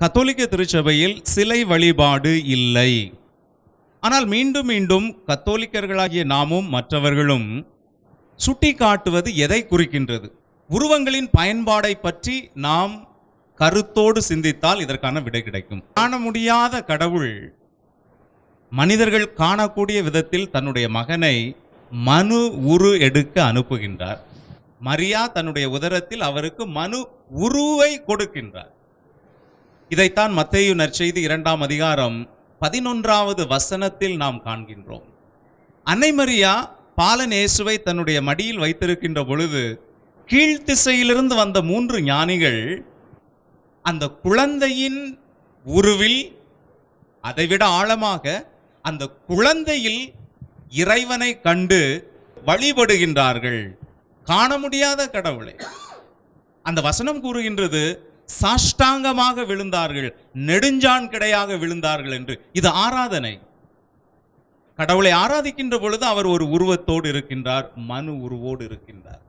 கத்தோலிக்க திருச்சபையில் சிலை வழிபாடு இல்லை. ஆனால் மீண்டும் மீண்டும் கத்தோலிக்கர்களாகிய நாமும் மற்றவர்களும் சுட்டி காட்டுவது எதை குறிக்கின்றது? உருவங்களின் பயன்பாடை பற்றி நாம் கருத்தோடு சிந்தித்தால் இதற்கான விடை கிடைக்கும். காண முடியாத கடவுள் மனிதர்கள் காணக்கூடிய விதத்தில் தன்னுடைய மகனை மனு உரு எடுக்க அனுப்புகின்றார். மரியா தன்னுடைய உதரத்தில் அவருக்கு மனு உருவை கொடுக்கின்றார். இதைத்தான் மத்தேயு நற்செய்தி இரண்டாம் அதிகாரம் பதினொன்றாவது வசனத்தில் நாம் காண்கின்றோம். அன்னை மரியா பாலன் இயேசுவை தன்னுடைய மடியில் வைத்திருக்கின்ற பொழுது கீழ்த்திசையிலிருந்து வந்த மூன்று ஞானிகள் அந்த குழந்தையின் உருவில் அதைவிட ஆழமாக அந்த குழந்தையில் இறைவனை கண்டு வழிபடுகின்றார்கள். காண முடியாத கடவுளை. அந்த வசனம் கூறுகின்றது சாஷ்டாங்கமாக விழுந்தார்கள் நெடுஞ்சான் கிடையாக விழுந்தார்கள் என்று. இது ஆராதனை. கடவுளை ஆராதிக்கின்ற பொழுது அவர் ஒரு உருவத்தோடு இருக்கின்றார் மனு உருவோடு இருக்கின்றார்.